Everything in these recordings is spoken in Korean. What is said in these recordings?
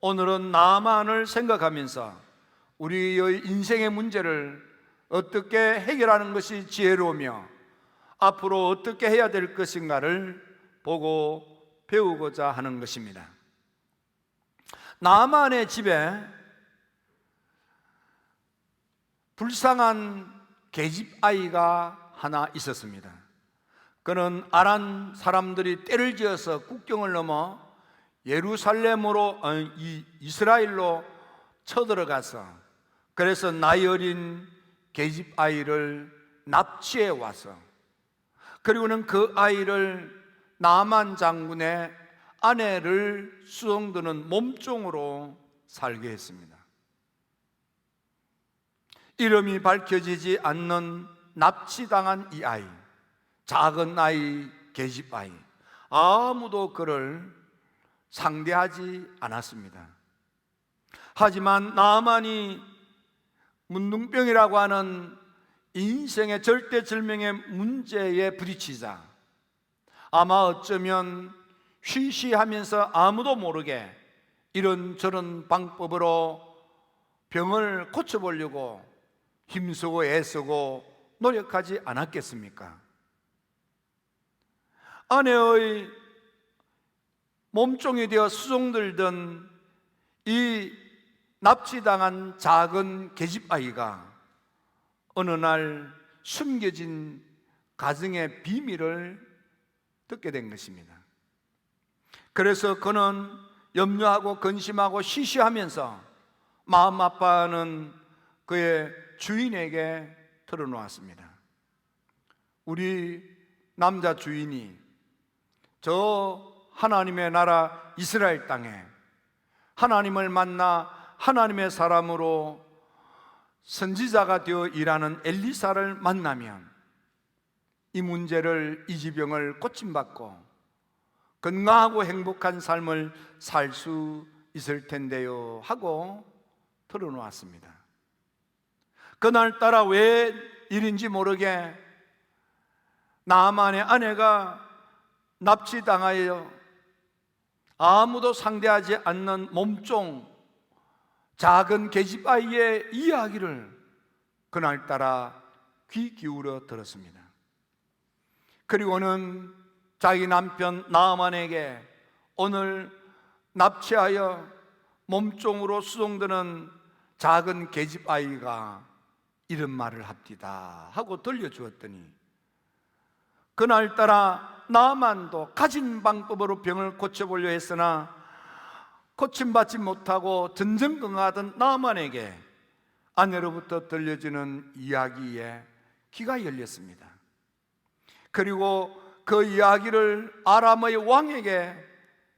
오늘은 나만을 생각하면서 우리의 인생의 문제를 어떻게 해결하는 것이 지혜로우며 앞으로 어떻게 해야 될 것인가를 보고 배우고자 하는 것입니다. 나만의 집에 불쌍한 계집 아이가 하나 있었습니다. 그는 아란 사람들이 때를 지어서 국경을 넘어 예루살렘으로 어, 이 이스라엘로 쳐들어가서 그래서 나이 어린 계집 아이를 납치해 와서 그리고는 그 아이를 나만 장군의 아내를 수송드는 몸종으로 살게 했습니다. 이름이 밝혀지지 않는 납치당한 이 아이, 작은 아이, 계집 아이, 아무도 그를 상대하지 않았습니다. 하지만 나만이 문둥병이라고 하는 인생의 절대절명의 문제에 부딪히자 아마 어쩌면 쉬쉬하면서 아무도 모르게 이런저런 방법으로 병을 고쳐보려고 힘쓰고 애쓰고 노력하지 않았겠습니까? 아내의 몸종이 되어 수종들던 이 납치당한 작은 계집 아이가 어느 날 숨겨진 가정의 비밀을 듣게 된 것입니다. 그래서 그는 염려하고 근심하고 시시하면서 마음 아파하는 그의 주인에게 털어놓았습니다. 우리 남자 주인이 저 하나님의 나라 이스라엘 땅에 하나님을 만나 하나님의 사람으로 선지자가 되어 일하는 엘리사를 만나면 이 문제를 이 지병을 고침받고 건강하고 행복한 삶을 살 수 있을 텐데요 하고 털어놓았습니다. 그날 따라 왜 일인지 모르게 나만의 아내가 납치당하여 아무도 상대하지 않는 몸종 작은 계집아이의 이야기를 그날따라 귀 기울여 들었습니다. 그리고는 자기 남편 나만에게 오늘 납치하여 몸종으로 수송되는 작은 계집아이가 이런 말을 합디다 하고 들려주었더니 그날따라 나만도 가진 방법으로 병을 고쳐보려 했으나 고침받지 못하고 전전긍하던 나만에게 아내로부터 들려주는 이야기에 귀가 열렸습니다. 그리고 그 이야기를 아람의 왕에게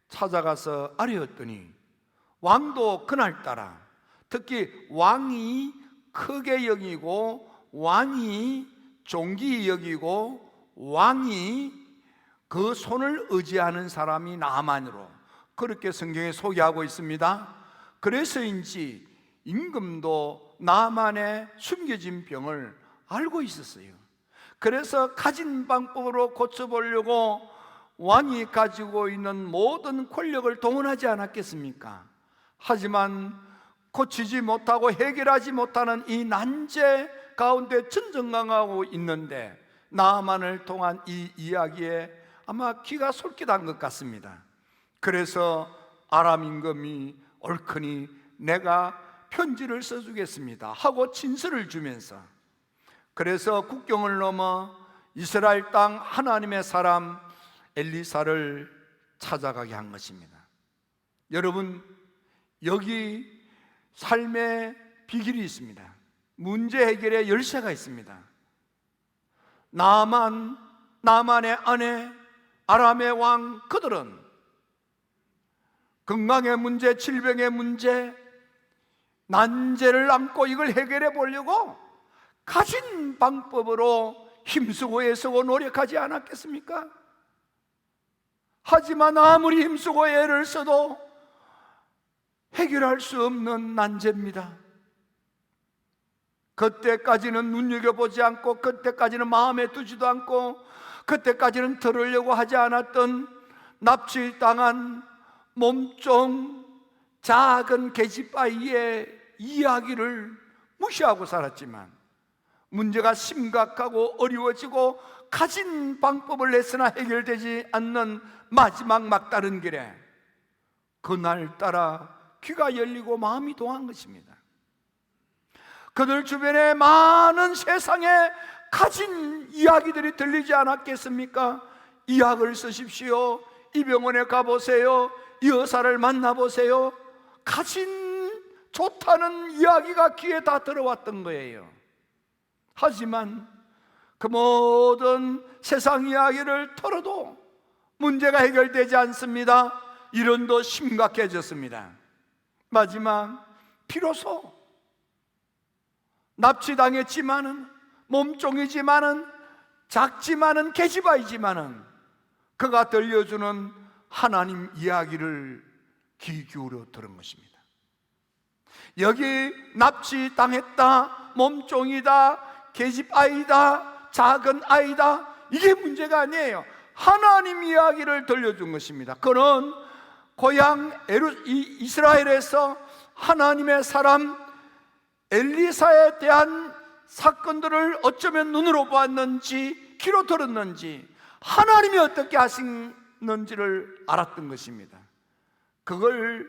찾아가서 아뢰었더니 왕도 그날따라 특히 왕이 크게 여기고 왕이 종기 여기고 왕이 그 손을 의지하는 사람이 나만으로 그렇게 성경에 소개하고 있습니다. 그래서인지 임금도 나만의 숨겨진 병을 알고 있었어요. 그래서 가진 방법으로 고쳐보려고 왕이 가지고 있는 모든 권력을 동원하지 않았겠습니까? 하지만 고치지 못하고 해결하지 못하는 이 난제 가운데 전전강하고 있는데 나만을 통한 이 이야기에 아마 귀가 솔깃한 것 같습니다. 그래서 아람 임금이 얼큰이 내가 편지를 써주겠습니다 하고 진술을 주면서 그래서 국경을 넘어 이스라엘 땅 하나님의 사람 엘리사를 찾아가게 한 것입니다. 여러분 여기 삶의 비결이 있습니다. 문제 해결의 열쇠가 있습니다. 나만, 나만의 아내, 아람의 왕, 그들은 건강의 문제, 질병의 문제, 난제를 안고 이걸 해결해 보려고 가진 방법으로 힘쓰고 애쓰고 노력하지 않았겠습니까? 하지만 아무리 힘쓰고 애를 써도 해결할 수 없는 난제입니다. 그때까지는 눈여겨보지 않고, 그때까지는 마음에 두지도 않고, 그때까지는 들으려고 하지 않았던 납치당한 몸종 작은 계집아이의 이야기를 무시하고 살았지만 문제가 심각하고 어려워지고 가진 방법을 냈으나 해결되지 않는 마지막 막다른 길에 그날 따라 귀가 열리고 마음이 동한 것입니다. 그들 주변에 많은 세상에 가진 이야기들이 들리지 않았겠습니까? 이 약을 쓰십시오. 이 병원에 가보세요. 이 의사를 만나보세요. 가진 좋다는 이야기가 귀에 다 들어왔던 거예요. 하지만 그 모든 세상 이야기를 털어도 문제가 해결되지 않습니다. 이론도 심각해졌습니다. 마지막 비로소 납치당했지만은 몸종이지만은 작지만은 계집아이지만은 그가 들려주는 하나님 이야기를 귀 기울여 들은 것입니다. 여기 납치당했다, 몸종이다, 계집아이다, 작은 아이다 이게 문제가 아니에요. 하나님 이야기를 들려준 것입니다. 그는 고향 에루, 이, 이스라엘에서 하나님의 사람 엘리사에 대한 사건들을 어쩌면 눈으로 보았는지 귀로 들었는지 하나님이 어떻게 하시는지를 알았던 것입니다. 그걸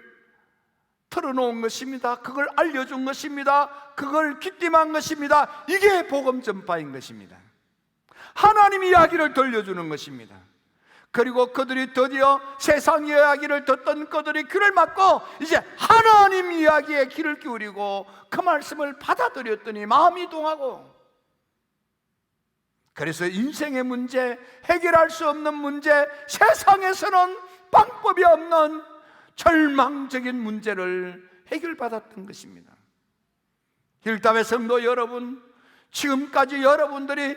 털어놓은 것입니다. 그걸 알려준 것입니다. 그걸 귀띔한 것입니다. 이게 복음 전파인 것입니다. 하나님 이야기를 들려주는 것입니다. 그리고 그들이 드디어 세상 이야기를 듣던 그들이 귀를 막고 이제 하나님 이야기에 귀를 기울이고 그 말씀을 받아들였더니 마음이 동하고 그래서 인생의 문제, 해결할 수 없는 문제, 세상에서는 방법이 없는 절망적인 문제를 해결받았던 것입니다. 길담의 성도 여러분, 지금까지 여러분들이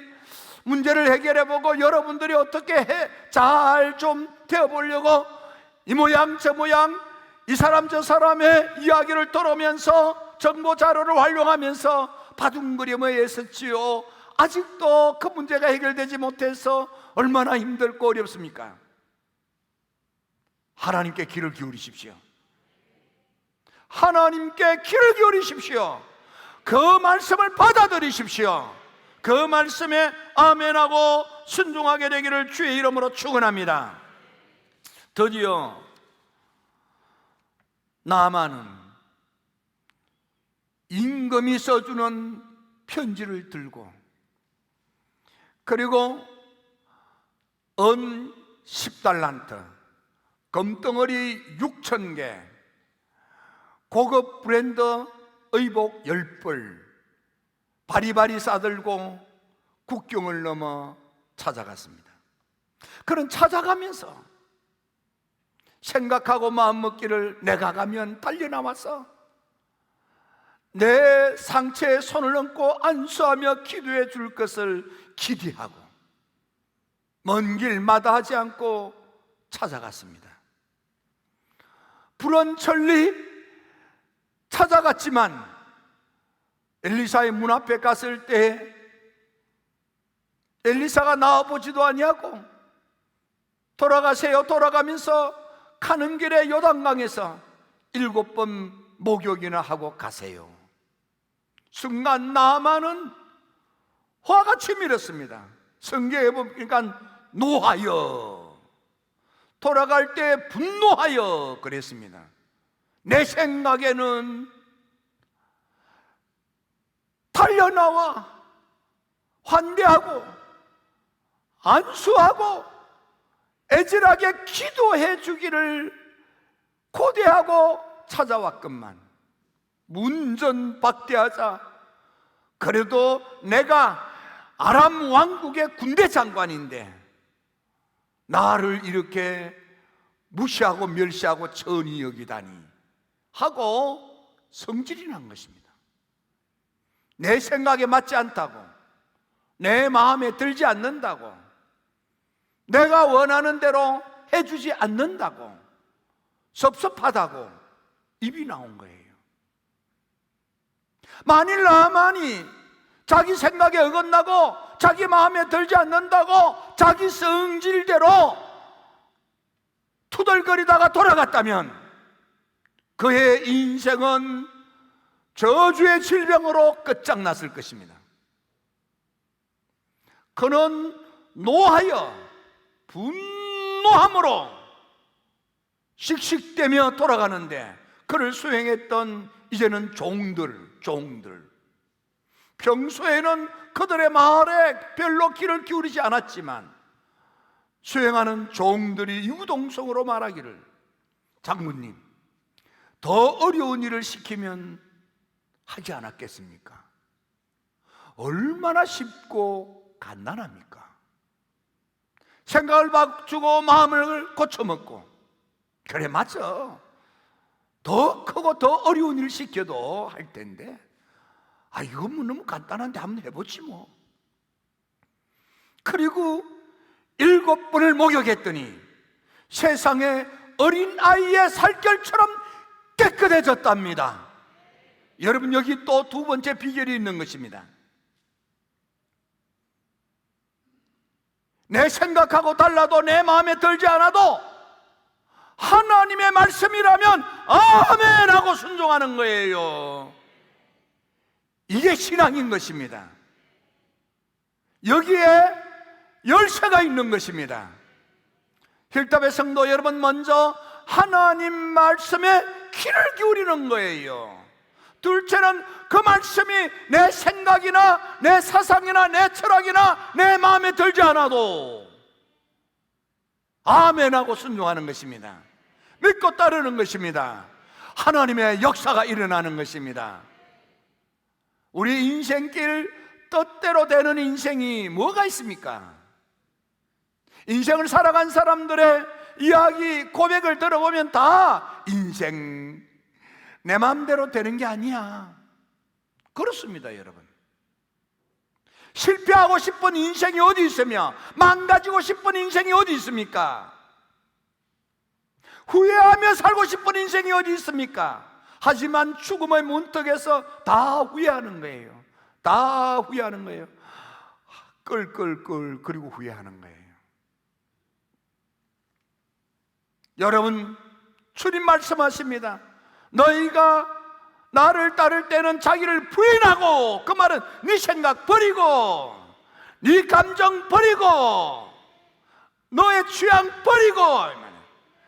문제를 해결해 보고 여러분들이 어떻게 해 잘 좀 되어 보려고 이 모양 저 모양 이 사람 저 사람의 이야기를 들으면서 정보 자료를 활용하면서 바둥거리며 애썼지요. 아직도 그 문제가 해결되지 못해서 얼마나 힘들고 어렵습니까? 하나님께 귀를 기울이십시오. 하나님께 귀를 기울이십시오. 그 말씀을 받아들이십시오. 그 말씀에 아멘하고 순종하게 되기를 주의 이름으로 축원합니다. 드디어 나만은 임금이 써주는 편지를 들고 그리고 은 10달란트 금덩어리 6천 개 고급 브랜드 의복 10벌 바리바리 싸들고 국경을 넘어 찾아갔습니다. 그는 찾아가면서 생각하고 마음먹기를 내가 가면 달려나와서 내 상처에 손을 얹고 안수하며 기도해 줄 것을 기대하고 먼 길마다 하지 않고 찾아갔습니다. 불원천리 찾아갔지만 엘리사의 문 앞에 갔을 때 엘리사가 나와보지도 아니하고 돌아가세요. 돌아가면서 가는 길에 요단강에서 일곱 번 목욕이나 하고 가세요. 순간 나만은 화가 치밀었습니다. 성경에 보니까 노하여. 돌아갈 때 분노하여 그랬습니다. 내 생각에는 달려나와 환대하고 안수하고 애절하게 기도해 주기를 고대하고 찾아왔건만 문전박대하자 그래도 내가 아람 왕국의 군대 장관인데 나를 이렇게 무시하고 멸시하고 천히 여기다니 하고 성질이 난 것입니다. 내 생각에 맞지 않다고, 내 마음에 들지 않는다고, 내가 원하는 대로 해주지 않는다고, 섭섭하다고 입이 나온 거예요. 만일 나만이 자기 생각에 어긋나고 자기 마음에 들지 않는다고 자기 성질대로 투덜거리다가 돌아갔다면 그의 인생은 저주의 질병으로 끝장났을 것입니다. 그는 노하여 분노함으로 씩씩대며 돌아가는데 그를 수행했던 이제는 종들, 종들. 평소에는 그들의 말에 별로 귀를 기울이지 않았지만 수행하는 종들이 유동성으로 말하기를 장군님 더 어려운 일을 시키면 하지 않았겠습니까? 얼마나 쉽고 간단합니까? 생각을 바꾸고 마음을 고쳐먹고 그래 맞아 더 크고 더 어려운 일을 시켜도 할 텐데 아 이거 뭐 너무 간단한데 한번 해보지 뭐 그리고 일곱 번을 목욕했더니 세상에 어린 아이의 살결처럼 깨끗해졌답니다. 여러분 여기 또 두 번째 비결이 있는 것입니다. 내 생각하고 달라도 내 마음에 들지 않아도 하나님의 말씀이라면 아멘 하고 순종하는 거예요. 이게 신앙인 것입니다. 여기에 열쇠가 있는 것입니다. 힐답의 성도 여러분 먼저 하나님 말씀에 귀를 기울이는 거예요. 둘째는 그 말씀이 내 생각이나 내 사상이나 내 철학이나 내 마음에 들지 않아도 아멘하고 순종하는 것입니다. 믿고 따르는 것입니다. 하나님의 역사가 일어나는 것입니다. 우리 인생길 뜻대로 되는 인생이 뭐가 있습니까? 인생을 살아간 사람들의 이야기, 고백을 들어보면 다 인생 내 마음대로 되는 게 아니야. 그렇습니다, 여러분. 실패하고 싶은 인생이 어디 있으며 망가지고 싶은 인생이 어디 있습니까? 후회하며 살고 싶은 인생이 어디 있습니까? 하지만 죽음의 문턱에서 다 후회하는 거예요. 다 후회하는 거예요. 끌끌끌 그리고 후회하는 거예요. 여러분 주님 말씀하십니다. 너희가 나를 따를 때는 자기를 부인하고 그 말은 네 생각 버리고 네 감정 버리고 너의 취향 버리고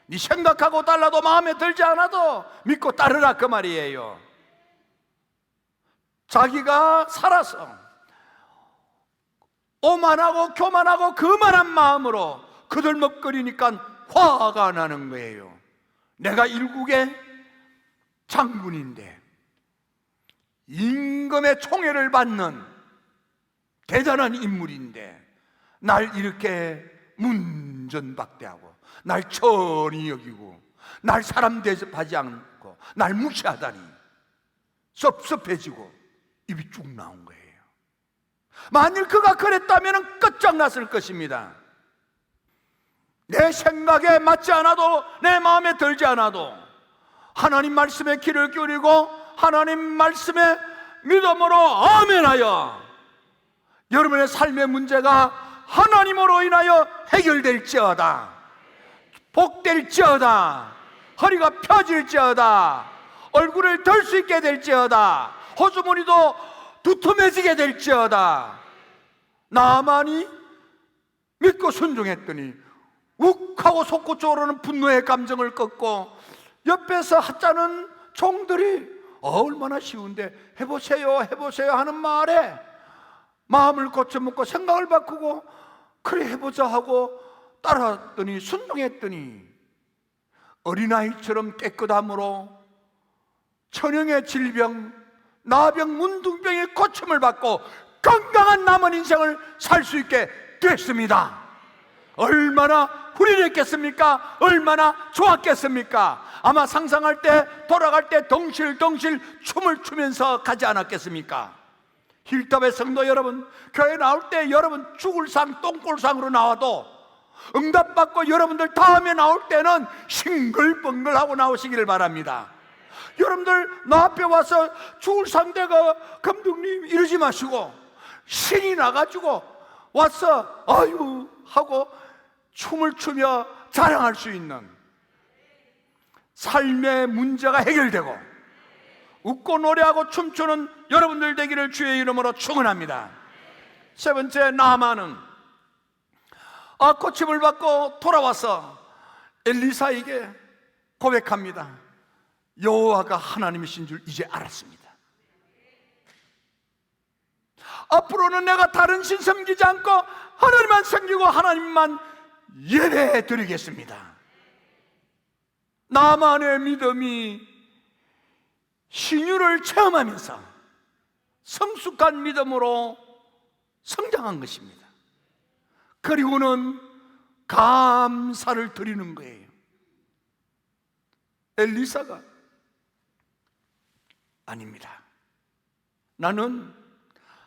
네 생각하고 달라도 마음에 들지 않아도 믿고 따르라 그 말이에요. 자기가 살아서 오만하고 교만하고 그만한 마음으로 그들 먹거리니까 화가 나는 거예요. 내가 일국의 장군인데 임금의 총애를 받는 대단한 인물인데 날 이렇게 문전박대하고 날 천히 여기고 날 사람 대접하지 않고 날 무시하다니 섭섭해지고 입이 쭉 나온 거예요. 만일 그가 그랬다면 끝장났을 것입니다. 내 생각에 맞지 않아도 내 마음에 들지 않아도 하나님 말씀에 귀를 기울이고 하나님 말씀에 믿음으로 아멘하여 여러분의 삶의 문제가 하나님으로 인하여 해결될지어다 복될지어다 허리가 펴질지어다 얼굴을 들수 있게 될지어다 호주머니도 두툼해지게 될지어다 나만이 믿고 순종했더니 욱하고 솟구쳐 오르는 분노의 감정을 꺾고 옆에서 하자는 종들이 어, 얼마나 쉬운데 해보세요 해보세요 하는 말에 마음을 고쳐먹고 생각을 바꾸고 그래 해보자 하고 따라했더니 순종했더니 어린아이처럼 깨끗함으로 천영의 질병, 나병, 문둥병의 고침을 받고 건강한 남은 인생을 살 수 있게 됐습니다. 얼마나 후련했겠습니까? 얼마나 좋았겠습니까? 아마 상상할 때 돌아갈 때 덩실덩실 춤을 추면서 가지 않았겠습니까? 힐탑의 성도 여러분, 교회 나올 때 여러분 죽을 상, 똥골상으로 나와도 응답받고 여러분들 다음에 나올 때는 싱글벙글하고 나오시기를 바랍니다. 여러분들 나 앞에 와서 죽을 상대가 감독님 이러지 마시고 신이 나가지고 와서 아유 하고 춤을 추며 자랑할 수 있는 삶의 문제가 해결되고 웃고 노래하고 춤추는 여러분들 되기를 주의 이름으로 축원합니다. 세 번째 나만은 아 고침을 받고 돌아와서 엘리사에게 고백합니다. 여호와가 하나님이신 줄 이제 알았습니다. 앞으로는 내가 다른 신 섬기지 않고 하나님만 섬기고 하나님만 예배해 드리겠습니다. 나만의 믿음이 신유를 체험하면서 성숙한 믿음으로 성장한 것입니다. 그리고는 감사를 드리는 거예요. 엘리사가 아닙니다. 나는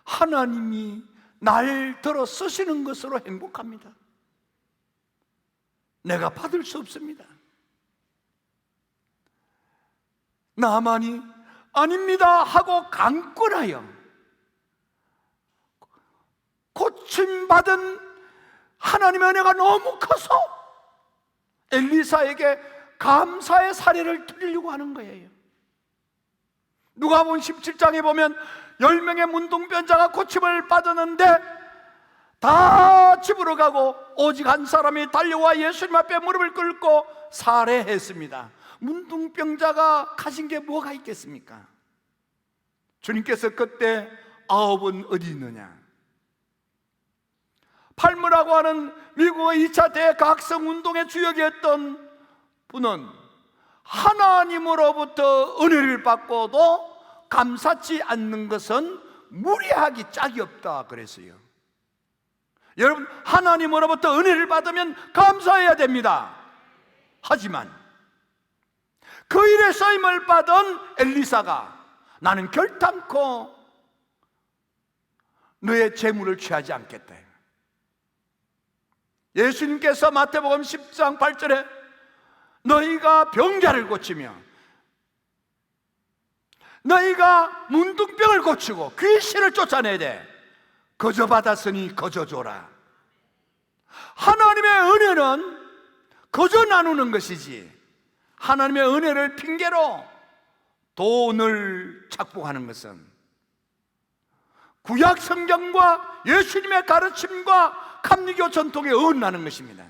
하나님이 날 들어 쓰시는 것으로 행복합니다. 내가 받을 수 없습니다. 나만이 아닙니다 하고 강권하여 고침받은 하나님의 은혜가 너무 커서 엘리사에게 감사의 사례를 드리려고 하는 거예요. 누가 본 17장에 보면 10명의 문둥변자가 고침을 받았는데 다 집으로 가고 오직 한 사람이 달려와 예수님 앞에 무릎을 꿇고 살해했습니다. 문둥병자가 가진 게 뭐가 있겠습니까? 주님께서 그때 아홉은 어디 있느냐? 팔무라고 하는 미국의 2차 대각성 운동의 주역이었던 분은 하나님으로부터 은혜를 받고도 감사치 않는 것은 무리하기 짝이 없다 그랬어요. 여러분, 하나님으로부터 은혜를 받으면 감사해야 됩니다. 하지만 그 일에 쓰임을 받은 엘리사가 나는 결단코 너의 재물을 취하지 않겠다. 예수님께서 마태복음 10장 8절에 너희가 병자를 고치며 너희가 문둥병을 고치고 귀신을 쫓아내야 돼. 거저 받았으니 거저 줘라. 하나님의 은혜는 거저 나누는 것이지 하나님의 은혜를 핑계로 돈을 착복하는 것은 구약 성경과 예수님의 가르침과 감리교 전통에 어긋나는 것입니다.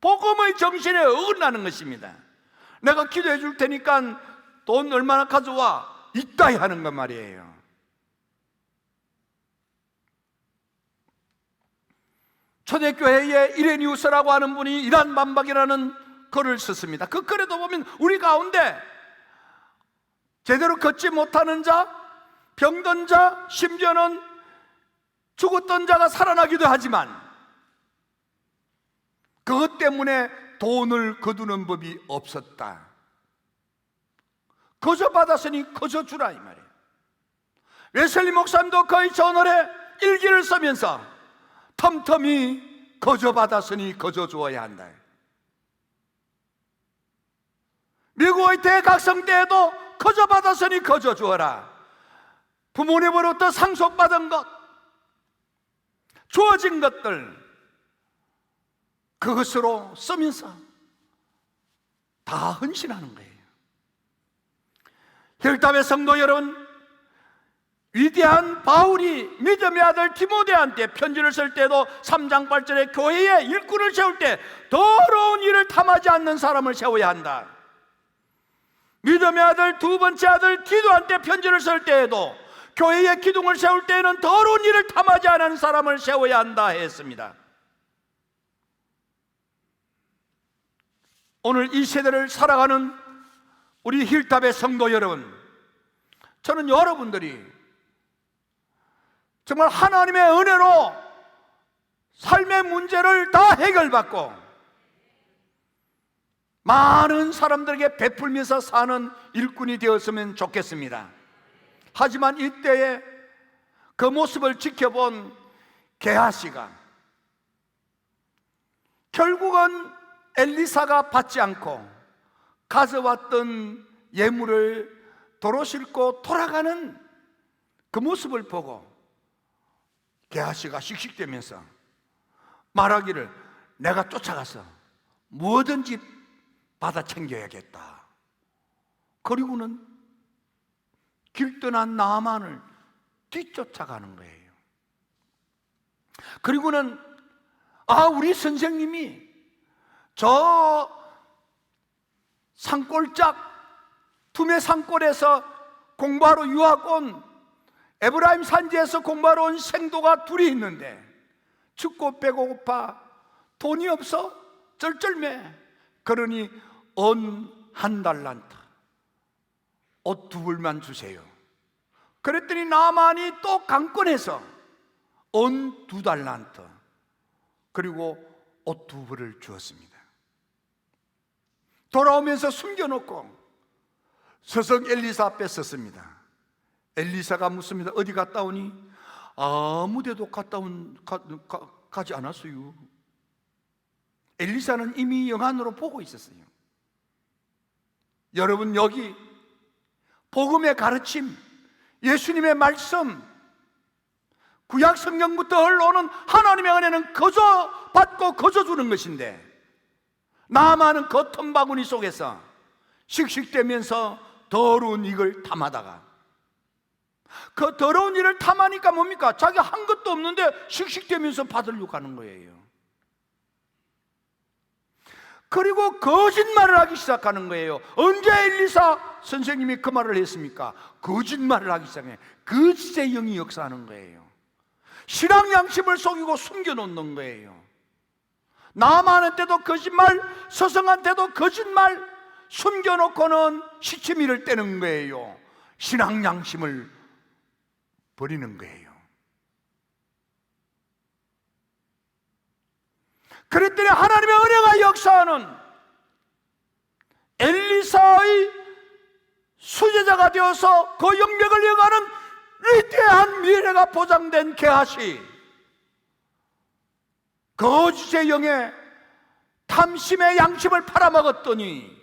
복음의 정신에 어긋나는 것입니다. 내가 기도해 줄 테니까 돈 얼마나 가져와 이따위 하는 것 말이에요. 초대교회에 이레니우스라고 하는 분이 이란 반박이라는 글을 썼습니다. 그 글에도 보면 우리 가운데 제대로 걷지 못하는 자, 병든 자, 심지어는 죽었던 자가 살아나기도 하지만 그것 때문에 돈을 거두는 법이 없었다. 거저 받았으니 거저 주라 이 말이에요. 웨슬리 목사님도 거의 전월에 일기를 쓰면서 텀텀이 거저 받았으니 거저 주어야 한다. 미국의 대각성 때에도 거저 받았으니 거저 주어라. 부모님으로부터 상속받은 것, 주어진 것들, 그것으로 쓰면서 다 헌신하는 거예요. 혈답의 성도 여러분, 위대한 바울이 믿음의 아들 디모데한테 편지를 쓸 때도 3장 8절에 교회에 일꾼을 세울 때 더러운 일을 탐하지 않는 사람을 세워야 한다. 믿음의 아들 두 번째 아들 디도한테 편지를 쓸 때에도 교회의 기둥을 세울 때에는 더러운 일을 탐하지 않은 사람을 세워야 한다 했습니다. 오늘 이 세대를 살아가는 우리 힐탑의 성도 여러분, 저는 여러분들이 정말 하나님의 은혜로 삶의 문제를 다 해결받고 많은 사람들에게 베풀면서 사는 일꾼이 되었으면 좋겠습니다. 하지만 이때에 그 모습을 지켜본 게하시가 결국은 엘리사가 받지 않고 가져왔던 예물을 도로 싣고 돌아가는 그 모습을 보고 게하시가 씩씩대면서 말하기를 내가 쫓아가서 뭐든지 받아 챙겨야겠다. 그리고는 길 떠난 나만을 뒤쫓아가는 거예요. 그리고는 아 우리 선생님이 저 산골짝 투메 산골에서 공부하러 유학 온 에브라임 산지에서 공부하러 온 생도가 둘이 있는데 춥고 배고파 돈이 없어 쩔쩔매 그러니 언한 달란트 옷 두 벌만 주세요. 그랬더니 나만이 또 강권해서 언두 달란트 그리고 옷 두 벌을 주었습니다. 돌아오면서 숨겨놓고 서성 엘리사 앞에 섰습니다. 엘리사가 묻습니다 어디 갔다 오니 아무 데도 갔다 온 가, 가, 가지 않았어요. 엘리사는 이미 영안으로 보고 있었어요 여러분 여기 복음의 가르침, 예수님의 말씀, 구약 성경부터 흘러오는 하나님의 은혜는 거저 받고 거저 주는 것인데 나만은 겉은 바구니 속에서 씩씩대면서 더러운 이걸 탐하다가 그 더러운 일을 탐하니까 뭡니까? 자기 한 것도 없는데 씩씩대면서 받으려고 하는 거예요. 그리고 거짓말을 하기 시작하는 거예요. 언제 엘리사 선생님이 그 말을 했습니까? 거짓말을 하기 시작해. 거짓의 영이 역사하는 거예요. 신앙 양심을 속이고 숨겨놓는 거예요. 남한테도 거짓말, 서성한테도 거짓말 숨겨놓고는 시치미를 떼는 거예요. 신앙 양심을 버리는 거예요. 그랬더니 하나님의 은혜가 역사하는 엘리사의 수제자가 되어서 그 영역을 이어가는 위대한 미래가 보장된 게하시 거짓의 영에 탐심의 양심을 팔아먹었더니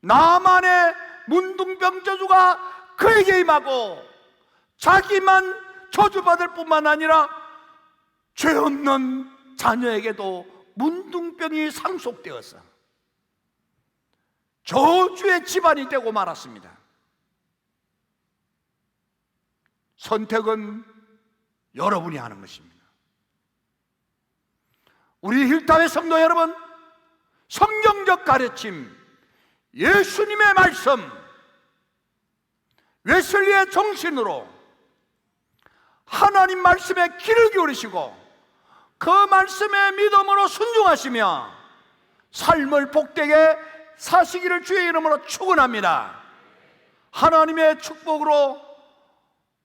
나만의 문둥병 저주가 그에게 임하고 자기만 저주받을 뿐만 아니라 죄 없는 자녀에게도 문둥병이 상속되어서 저주의 집안이 되고 말았습니다. 선택은 여러분이 하는 것입니다. 우리 힐타의 성도 여러분, 성경적 가르침, 예수님의 말씀, 웨슬리의 정신으로 하나님 말씀에 귀를 기울이시고 그 말씀에 믿음으로 순종하시며 삶을 복되게 사시기를 주의 이름으로 축원합니다. 하나님의 축복으로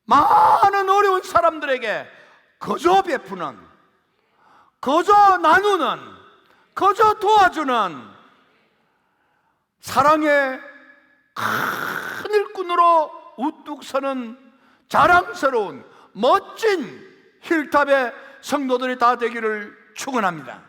많은 어려운 사람들에게 거저 베푸는 거저 나누는 거저 도와주는 사랑의 큰 일꾼으로 우뚝 서는 자랑스러운 멋진 힐탑의 성도들이 다 되기를 축원합니다.